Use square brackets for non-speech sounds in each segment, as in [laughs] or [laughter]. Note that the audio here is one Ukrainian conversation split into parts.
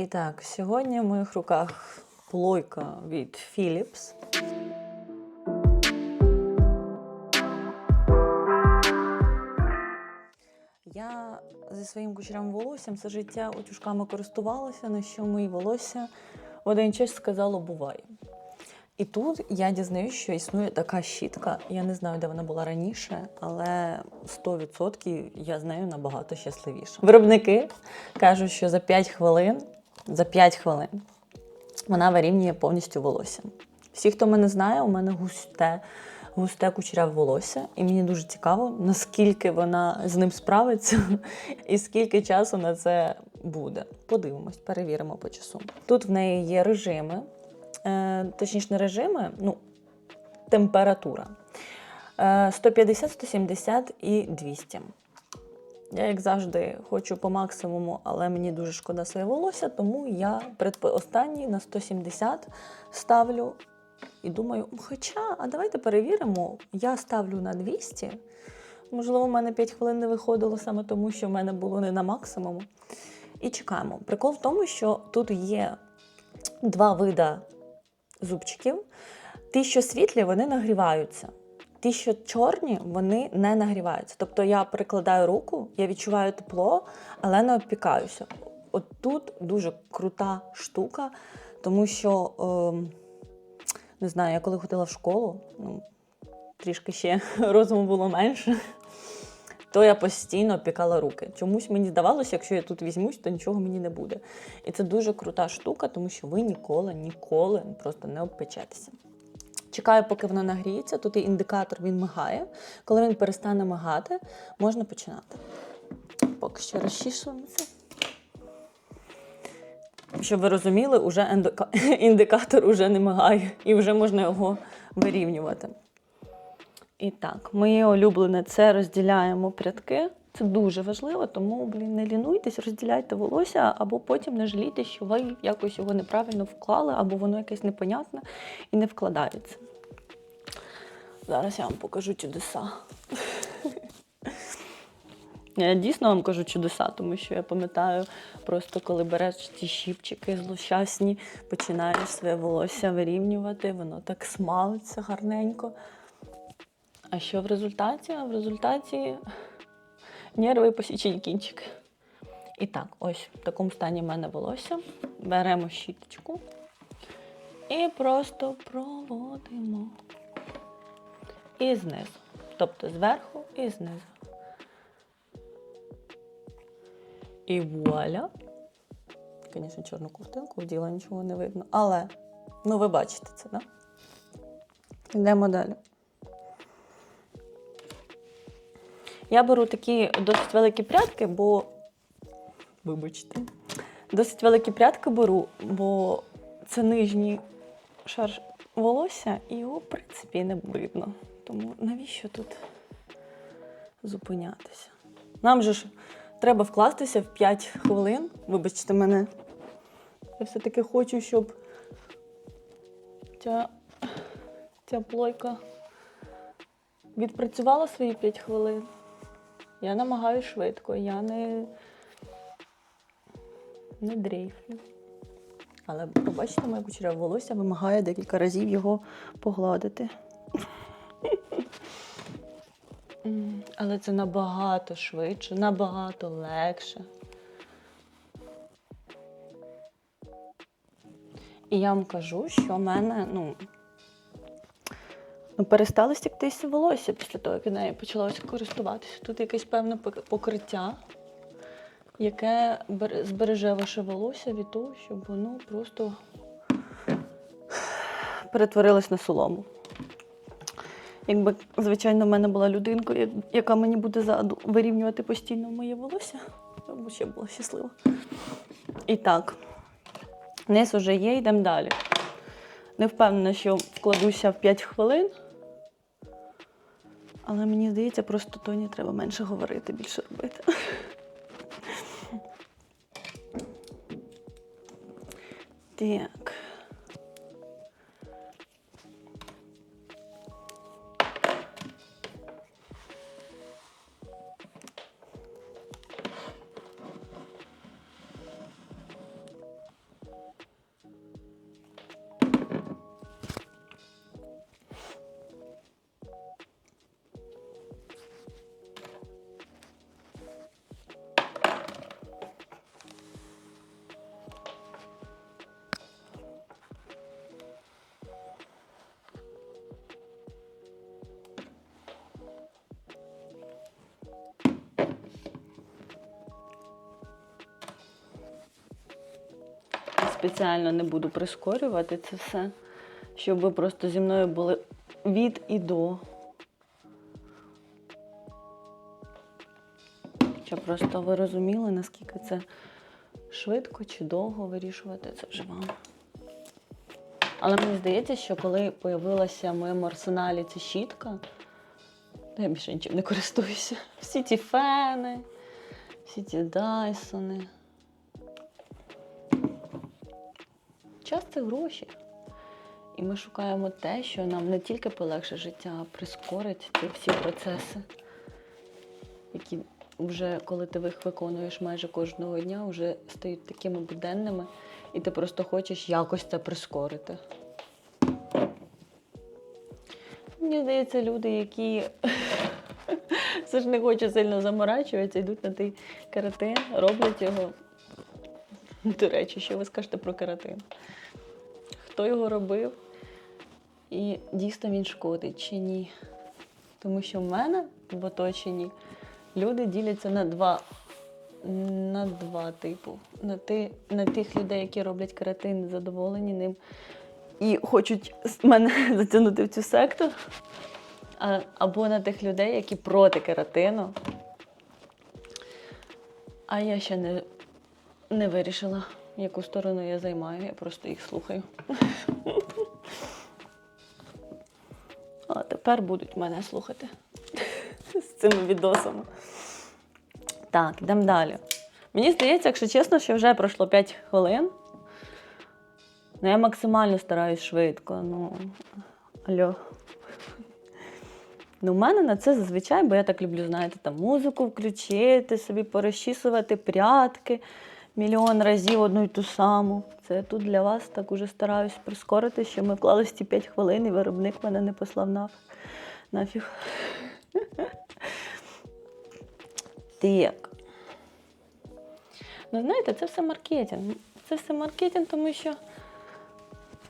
І так, сьогодні в моїх руках плойка від Philips. Я зі своїм кучерявим волоссям все життя утюжками користувалася, на що мої волосся в один час сказало бувай. І тут я дізнаюсь, що існує така щітка. Я не знаю, де вона була раніше, але 100% я з нею набагато щасливіша. Виробники кажуть, що за 5 хвилин, за 5 хвилин вона вирівнює повністю волосся. Всі, хто мене знає, у мене густе, густе кучеряве волосся, і мені дуже цікаво, наскільки вона з ним справиться [laughs] і скільки часу на це буде. Подивимось, перевіримо по часу. Тут в неї є режими, е, точніше, не режими, ну, температура. Е, 150, 170 і 200. Я, як завжди, хочу по максимуму, але мені дуже шкода своє волосся, тому я останній на 170 ставлю. І думаю, хоча, а давайте перевіримо. Я ставлю на 200. Можливо, в мене 5 хвилин не виходило саме тому, що в мене було не на максимуму. І чекаємо. Прикол в тому, що тут є два вида зубчиків. Ті, що світлі, вони нагріваються. Ті, що чорні, вони не нагріваються. Тобто я прикладаю руку, я відчуваю тепло, але не обпікаюся. От тут дуже крута штука, тому що, ем, не знаю, я коли ходила в школу, ну, трішки ще [laughs] розуму було менше, [laughs] то я постійно обпікала руки. Чомусь мені здавалося, якщо я тут візьмусь, то нічого мені не буде. І це дуже крута штука, тому що ви ніколи, ніколи просто не обпечетеся. Чекаю, поки воно нагріється. Тут є індикатор, він мигає. Коли він перестане мигати, можна починати. Поки що розчішуємо. Щоб ви розуміли, уже [laughs] індикатор уже не мигає і вже можна його вирівнювати. І так, моє улюблене це розділяємо прядки. Це дуже важливо, тому блін, не лінуйтесь, розділяйте волосся, або потім не жалійте, що ви якось його неправильно вклали, або воно якесь непонятне і не вкладається. Зараз я вам покажу чудеса. Я дійсно вам кажу чудеса, тому що я пам'ятаю, просто коли береш ті щіпчики злощасні, починаєш своє волосся вирівнювати, воно так смалиться гарненько. А що в результаті? А в результаті нерви і посічені кінчики. І так, ось в такому стані в мене волосся. Беремо щіточку і просто проводимо. І знизу. Тобто зверху і знизу. І вуаля. Звісно, чорну ковтинку вділа, нічого не видно. Але, ну ви бачите це, так? Да? Йдемо далі. Я беру такі досить великі прядки, бо. Вибачте. Досить великі прядки беру, бо це нижній шар волосся, і його, в принципі, не видно. Тому навіщо тут зупинятися? Нам же ж треба вкластися в 5 хвилин. Вибачте мене. Я все-таки хочу, щоб ця, ця плойка відпрацювала свої 5 хвилин. Я намагаюся швидко, я не, не дрейфлю. Але побачите, моє кучеряве волосся вимагає декілька разів його погладити. Але це набагато швидше, набагато легше. І я вам кажу, що в мене, ну, ну перестало стіктися волосся після того, як я нею почалася користуватися. Тут якесь певне покриття, яке збереже ваше волосся від того, щоб воно просто перетворилось на солому. Якби, звичайно, в мене була людинка, яка мені буде ззаду вирівнювати постійно моє волосся, я б ще була щаслива. І так, низ уже є, йдемо далі. Не впевнена, що вкладуся в 5 хвилин. Але мені здається, просто Тоні треба менше говорити, більше робити. [laughs] Так. Спеціально не буду прискорювати це все, щоб ви просто зі мною були від і до. Щоб просто ви розуміли, наскільки це швидко чи довго вирішувати це вже вам. Але мені здається, що коли появилася в моєму арсеналі ця щітка, то я більше нічим не користуюся. Всі ті фени, всі ті дайсони. Час це гроші. І ми шукаємо те, що нам не тільки полегшить життя, а прискорить ці всі процеси, які вже коли ти їх виконуєш майже кожного дня, вже стають такими буденними, і ти просто хочеш якось це прискорити. Мені здається, люди, які [laughs] все ж не хочуть сильно заморачуватися, йдуть на той каратин, роблять його. [laughs] До речі, що ви скажете про каратин? Хто його робив? І дійсно він шкодить чи ні? Тому що в мене в оточенні люди діляться на два, на два типу. На, ти, на тих людей, які роблять каратин, задоволені ним і хочуть мене [laughs] затягнути в цю секту. А, або на тих людей, які проти каратину. А я ще не, не вирішила, яку сторону я займаю, я просто їх слухаю. А тепер будуть мене слухати з цими відосами. Так, йдемо далі. Мені здається, якщо чесно, що вже пройшло 5 хвилин. Ну, я максимально стараюсь швидко. Ну, алло. Ну, у мене на це зазвичай, бо я так люблю, знаєте, там музику включити, собі порозчісувати прядки мільйон разів одну й ту саму. Це я тут для вас так уже стараюсь прискорити, що ми вклалися ті 5 хвилин, і виробник мене не послав наф- нафіг. [laughs] Так. Ну, знаєте, це все маркетинг. Це все маркетинг, тому що.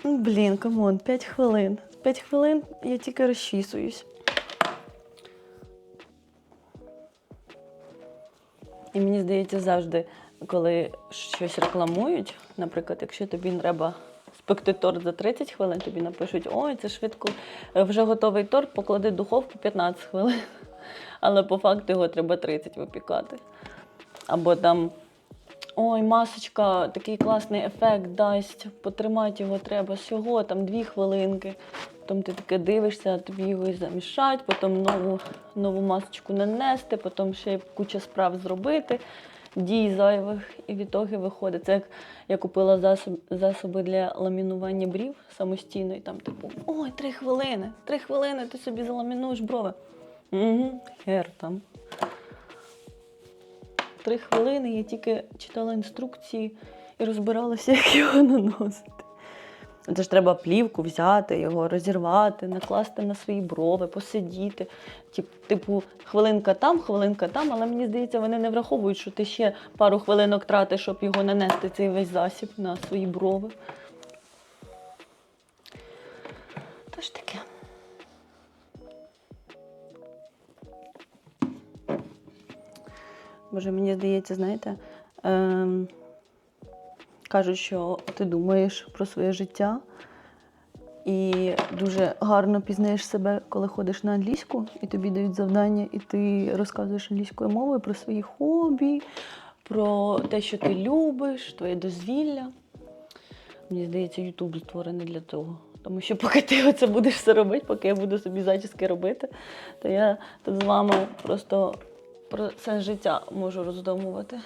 Ну, блін, камон, 5 хвилин. 5 хвилин я тільки розчісуюсь. І мені здається, завжди, коли щось рекламують, наприклад, якщо тобі треба спекти торт за 30 хвилин, тобі напишуть, ой, це швидко, е, вже готовий торт, поклади в духовку 15 хвилин. [laughs] Але по факту його треба 30 випікати. Або там, ой, масочка, такий класний ефект дасть, потримати його треба всього, там 2 хвилинки. Потім ти таке дивишся, тобі його замішать, потім нову, нову масочку нанести, потім ще куча справ зробити, дій зайвих, і в ітоги виходить. Це як я купила засоб, засоби для ламінування брів самостійно, і там, типу, ой, три хвилини, три хвилини ти собі заламінуєш брови. Угу, хер там. Три хвилини я тільки читала інструкції і розбиралася, [laughs] як його наносити. Це ж треба плівку взяти, його розірвати, накласти на свої брови, посидіти. Тип- Типу, хвилинка там, хвилинка там, але мені здається, вони не враховують, що ти ще пару хвилинок тратиш, щоб його нанести цей весь засіб на свої брови. Тож таке. Боже, мені здається, знаєте, ем, кажуть, що ти думаєш про своє життя і дуже гарно пізнаєш себе, коли ходиш на англійську, і тобі дають завдання, і ти розказуєш англійською мовою про свої хобі, про те, що ти любиш, твоє дозвілля. Мені здається, Ютуб створений для того. Тому що поки ти оце будеш все робити, поки я буду собі зачіски робити, то я тут з вами просто про це життя можу роздумувати.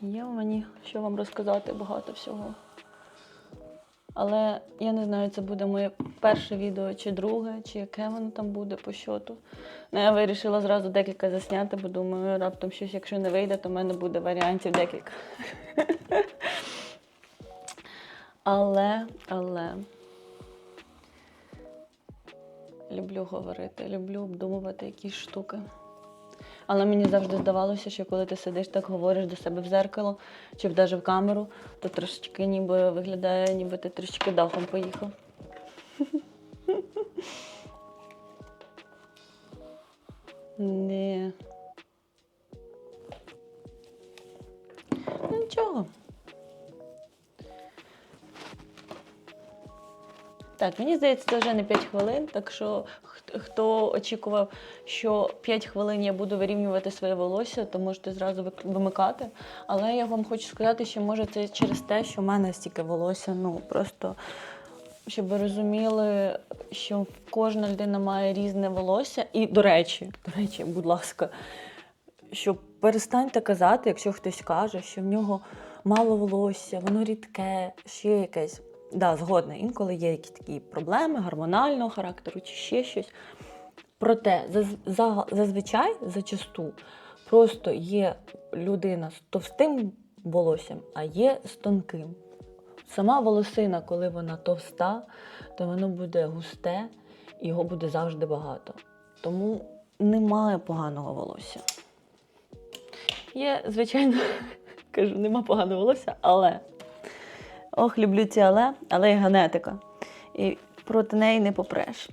Є в мені що вам розказати багато всього. Але я не знаю, це буде моє перше відео чи друге, чи яке воно там буде по щоту. Ну, я вирішила зразу декілька засняти, бо думаю, раптом щось, якщо не вийде, то в мене буде варіантів декілька. Але, але люблю говорити, люблю обдумувати якісь штуки. Але мені завжди здавалося, що коли ти сидиш так говориш до себе в зеркало чи навіть в камеру, то трошечки ніби виглядає, ніби ти трошечки дахом поїхав. [laughs] Не. Ну, нічого. Так, мені здається, це вже не 5 хвилин, так що хто очікував, що 5 хвилин я буду вирівнювати своє волосся, то можете зразу вимикати. Але я вам хочу сказати, що може це через те, що в мене стільки волосся, ну просто щоб ви розуміли, що кожна людина має різне волосся. І, до речі, до речі, будь ласка, що перестаньте казати, якщо хтось каже, що в нього мало волосся, воно рідке, ще якесь. Да, згодна, інколи є якісь такі проблеми гормонального характеру чи ще щось. Проте заз- за- зазвичай, зачасту, просто є людина з товстим волоссям, а є з тонким. Сама волосина, коли вона товста, то воно буде густе і його буде завжди багато. Тому немає поганого волосся. Є, звичайно, [laughs] кажу, нема поганого волосся, але ох, люблю ці але, але є генетика. І проти неї не попреш.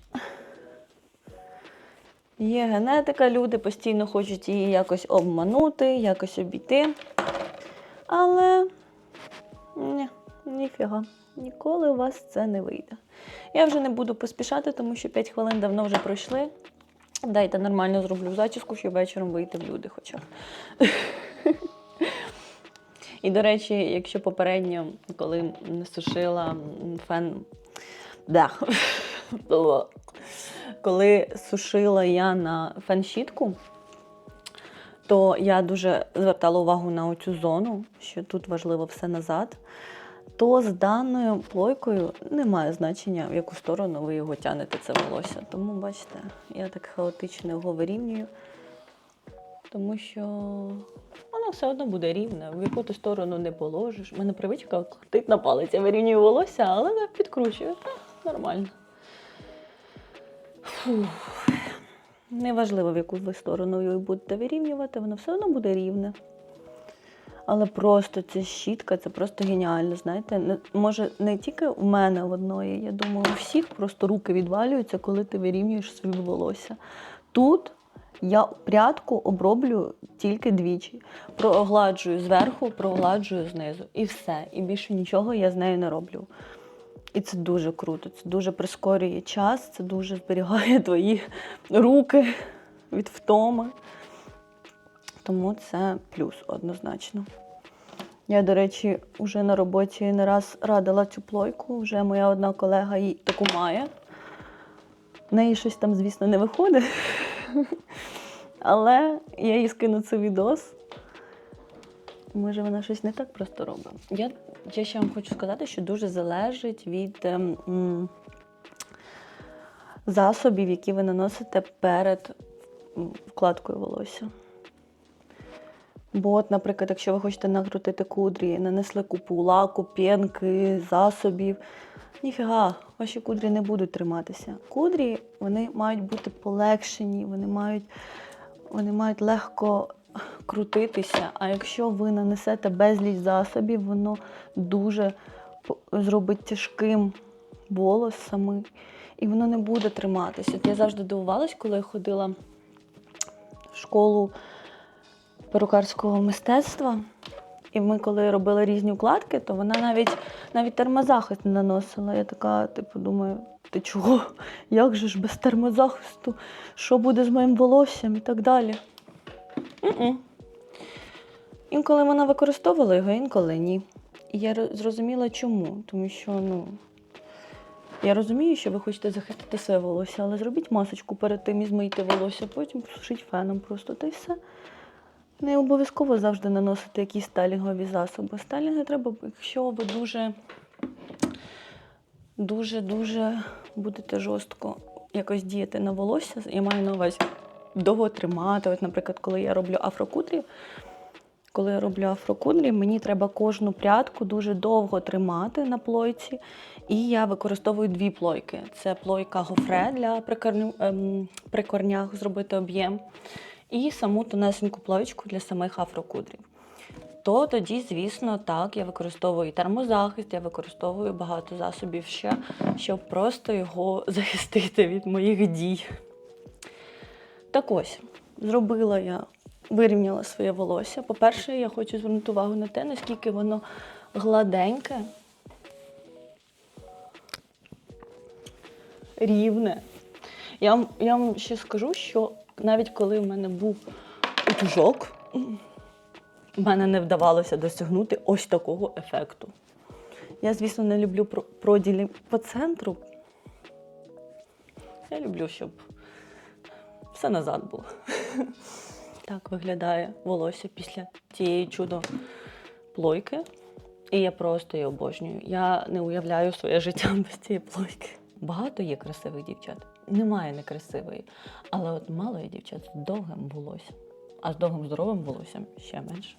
Є генетика, люди постійно хочуть її якось обманути, якось обійти. Але ні, ніфіга, ніколи у вас це не вийде. Я вже не буду поспішати, тому що 5 хвилин давно вже пройшли. Дайте нормально зроблю зачіску, щоб вечором вийти в люди хоча. І, до речі, якщо попередньо, коли не сушила фен. Да. Коли сушила я на фен-щітку, то я дуже звертала увагу на оцю зону, що тут важливо все назад. То з даною плойкою немає значення, в яку сторону ви його тянете, це волосся. Тому, бачите, я так хаотично його вирівнюю, тому що воно все одно буде рівне, в яку ти сторону не положиш. У мене привичка крутить на палець. Я вирівнюю волосся, але так підкручую. Нормально. Фух. Неважливо, в яку ви сторону ви будете вирівнювати, воно все одно буде рівне. Але просто ця щітка, це просто геніально. Знаєте, може не тільки в мене в одної, я думаю, у всіх просто руки відвалюються, коли ти вирівнюєш своє волосся. Тут я прядку оброблю тільки двічі. Прогладжую зверху, прогладжую знизу. І все. І більше нічого я з нею не роблю. І це дуже круто, це дуже прискорює час, це дуже зберігає [laughs] твої руки від втоми. Тому це плюс однозначно. Я, до речі, вже на роботі не раз радила цю плойку. Вже моя одна колега її таку має. В неї щось там, звісно, не виходить. [laughs] [laughs] Але я їй скину цей відос. Може, вона щось не так просто робить. Я, я ще вам хочу сказати, що дуже залежить від ем, м, засобів, які ви наносите перед вкладкою волосся. Бо, от, наприклад, якщо ви хочете накрутити кудрі, нанесли купу лаку, п'янки, засобів, ніфіга, ваші кудрі не будуть триматися. Кудрі вони мають бути полегшені, вони мають, вони мають легко крутитися. А якщо ви нанесете безліч засобів, воно дуже зробить тяжким волос самий, і воно не буде триматися. Я завжди дивувалась, коли я ходила в школу перукарського мистецтва. І ми, коли робили різні укладки, то вона навіть навіть термозахист не наносила. Я така, типу, думаю, ти чого? Як же ж без термозахисту? Що буде з моїм волоссям і так далі? М-м. Інколи вона використовувала його, інколи ні. І я зрозуміла, чому. Тому що, ну. Я розумію, що ви хочете захистити своє волосся, але зробіть масочку перед тим і змийте волосся, потім сушіть феном просто та й все. Не обов'язково завжди наносити якісь стайлінгові засоби. Стайлінги треба, якщо ви дуже, дуже, дуже будете жорстко якось діяти на волосся. Я маю на увазі довго тримати. От, наприклад, коли я роблю афрокудрі, коли я роблю афрокудрі, мені треба кожну прядку дуже довго тримати на плойці. І я використовую дві плойки. Це плойка гофре для ем, при корнях зробити об'єм, і саму тонесеньку плоєчку для самих афрокудрів. То тоді, звісно, так, я використовую і термозахист, я використовую багато засобів ще, щоб просто його [laughs] захистити від моїх дій. Так ось, зробила я вирівняла своє волосся. По-перше, я хочу звернути увагу на те, наскільки воно гладеньке, рівне. Я, я вам ще скажу, що навіть коли в мене був утюжок, в мене не вдавалося досягнути ось такого ефекту. Я, звісно, не люблю про- проділі по центру. Я люблю, щоб все назад було. [laughs] Так виглядає волосся після цієї чудо плойки. І я просто її обожнюю. Я не уявляю своє життя [laughs] без цієї плойки. Багато є красивих дівчат. Немає некрасивої. Але от мало є дівчат з довгим волоссям. А з довгим здоровим волоссям ще менше.